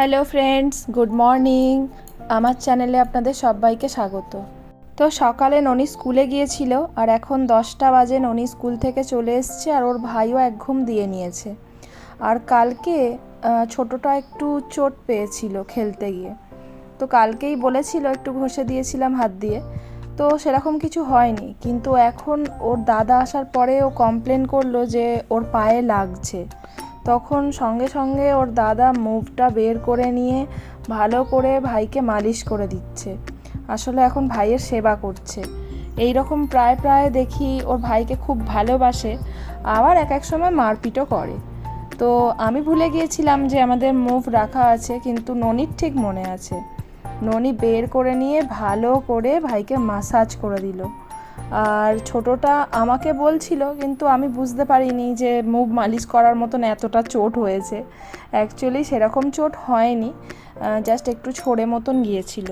Hello friends, good morning. আমার চ্যানেলে আপনাদের সবাইকে স্বাগত। তো সকালে ননি স্কুলে গিয়েছিল আর এখন দশটা বাজে ননি স্কুল থেকে চলে এসছে আর ওর ভাইও এক ঘুম দিয়ে নিয়েছে। আর কালকে ছোটটা একটু চোট পেয়েছিল খেলতে গিয়ে। তো কালকেই বলেছিল, একটু ঘষে দিয়েছিলাম হাত দিয়ে। তো সেরকম কিছু হয়নি। কিন্তু এখন ওর দাদা আসার পরে ও কমপ্লেন করল যে ওর পায়ে লাগছে। তখন সঙ্গে সঙ্গে ওর দাদা মুভটা বের করে নিয়ে ভালো করে ভাইকে মালিশ করে দিচ্ছে। আসলে এখন ভাইয়ের সেবা করছে। এই রকম প্রায় প্রায় দেখি ওর ভাইকে খুব ভালোবাসে, আবার এক এক সময় মারপিটও করে। তো আমি ভুলে গিয়েছিলাম যে আমাদের মুভ রাখা আছে, কিন্তু ননির ঠিক মনে আছে। ননি বের করে নিয়ে ভালো করে ভাইকে মাসাজ করে দিল। আর ছোটটা আমাকে বলছিল, কিন্তু আমি বুঝতে পারিনি যে মুভ মালিশ করার মতন এতটা চোট হয়েছে। অ্যাকচুয়ালি সেরকম চোট হয়নি জাস্ট একটু ছড়ে মতন গিয়েছিল।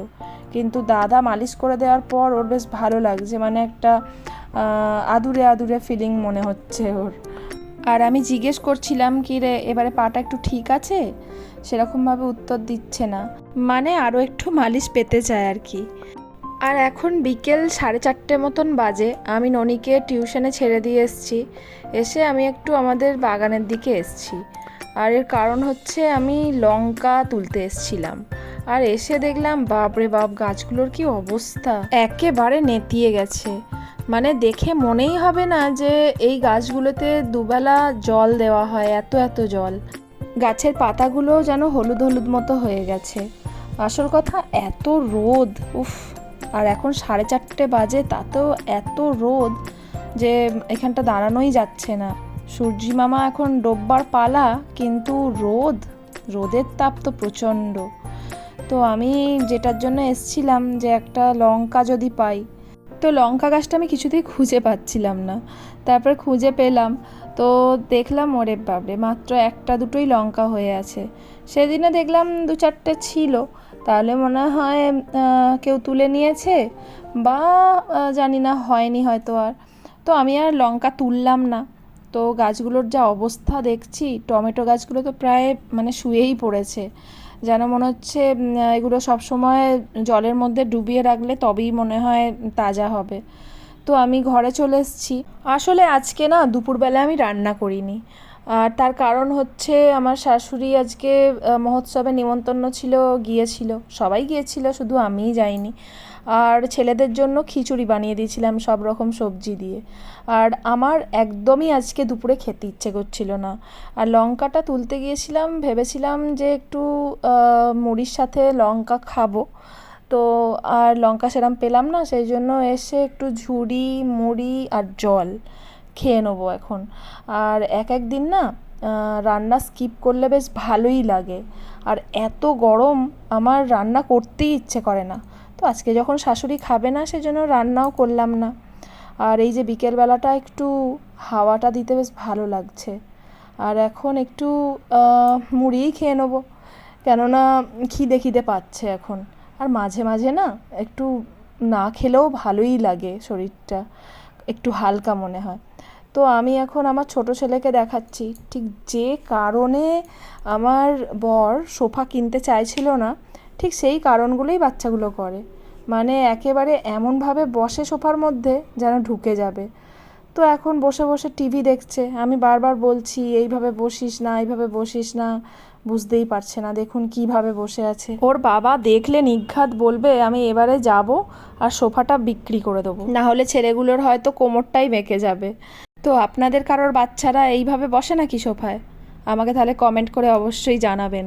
কিন্তু দাদা মালিশ করে দেওয়ার পর ওর বেশ ভালো লাগছে মানে একটা আদুরে আদুরে ফিলিং মনে হচ্ছে ওর। আর আমি জিজ্ঞেস করছিলাম, কি রে, এবারে পাটা একটু ঠিক আছে? সেরকমভাবে উত্তর দিচ্ছে না। মানে আরও একটু মালিশ পেতে চায় আর কি। আর এখন বিকেল সাড়ে চারটে মতন বাজে। আমি ননিকে টিউশনে ছেড়ে দিয়ে এসছি। এসে আমি একটু আমাদের বাগানের দিকে এসছি। আর এর কারণ হচ্ছে আমি লঙ্কা তুলতে এসছিলাম। আর এসে দেখলাম, বাপরে বাপ, গাছগুলোর কি অবস্থা? একেবারে নেতিয়ে গেছে। মানে দেখে মনেই হবে না যে এই গাছগুলোতে দুবেলা জল দেওয়া হয়, এত এত জল। গাছের পাতাগুলো যেন হলুদ হলুদ মতো হয়ে গেছে। আসল কথা, এত রোদ। উফ। আর এখন সাড়ে চারটে বাজে, তাতেও এত রোদ যে এখানটা দাঁড়ানোই যাচ্ছে না। সূর্যি মামা এখন ডোববার পালা, কিন্তু রোদ, রোদের তাপ তো প্রচণ্ড। তো আমি যেটার জন্য এসছিলাম যে একটা লঙ্কা যদি পাই। তো লঙ্কা গাছটা আমি কিছুতেই খুঁজে পাচ্ছিলাম না। তারপর খুঁজে পেলাম, তো দেখলাম, ওরে বাবরে মাত্র একটা দুটোই লঙ্কা হয়ে আছে। সেদিনে দেখলাম দু চারটে ছিল তাহলে মনে হয় কেউ তুলে নিয়েছে বা জানি না, হয়নি হয়তো আর। তো আমি আর লঙ্কা তুললাম না। তো গাছগুলোর যা অবস্থা দেখছি, টমেটো গাছগুলো তো প্রায় মানে শুয়েই পড়েছে। যেন মনে হচ্ছে এগুলো সবসময় জলের মধ্যে ডুবিয়ে রাখলে তবেই মনে হয় তাজা হবে। তো আমি ঘরে চলে এসেছি। আসলে আজকে না দুপুরবেলা আমি রান্না করিনি। আর তার কারণ হচ্ছে আমার শাশুড়ি আজকে মহোৎসবে নিমন্ত্রণ ছিল, গিয়েছিল। সবাই গিয়েছিল, শুধু আমিই যাইনি। আর ছেলেদের জন্য খিচুড়ি বানিয়ে দিয়েছিলাম, সব রকম সবজি দিয়ে। আর আমার একদমই আজকে দুপুরে খেতে ইচ্ছে করছিল না। আর লঙ্কাটা তুলতে গিয়েছিলাম, ভেবেছিলাম যে একটু মুড়ির সাথে লঙ্কা খাব। তো আর লঙ্কা সেরম পেলাম না, সেই জন্য এসে একটু ঝুড়ি, মুড়ি আর জল। খেয়ে নেব এখন। আর এক এক দিন না রান্না স্কিপ করলে বেশ ভালোই লাগে। আর এত গরম আমার রান্না করতেই ইচ্ছে করে না। তো আজকে যখন শাশুড়ি খাবে না, সেজন্য রান্নাও করলাম না। আর এই যে বিকেলবেলাটা একটু হাওয়াটা দিতে বেশ ভালো লাগছে। আর এখন একটু মুড়িই খেয়ে নেব। কেননা খিদে খিদে পাচ্ছে এখন। আর মাঝে মাঝে না, একটু না খেলেও ভালোই লাগে শরীরটা। একটু হালকা মনে হয়। তো আমি এখন আমার ছোট ছেলেকে দেখাচ্ছি। ঠিক যে কারণে আমার বর সোফা কিনতে চাইছিল না, ঠিক সেই কারণগুলোই বাচ্চাগুলো করে। মানে একেবারে এমনভাবে বসে সোফার মধ্যে যেন ঢুকে যাবে। তো এখন বসে বসে টিভি দেখছে। আমি বারবার বলছি এইভাবে বসিস না এইভাবে বসিস না। বুঝতেই পারছে না দেখুন কীভাবে বসে আছে। ওর বাবা দেখলে নিঘাত বলবে আমি এবারে যাব আর সোফাটা বিক্রি করে দেবো। না হলে ছেলেগুলোর হয়তো কোমরটাই বেঁকে যাবে। তো আপনাদের কারোর বাচ্চারা এইভাবে বসে নাকি সোফায়? আমাকে তাহলে কমেন্ট করে অবশ্যই জানাবেন।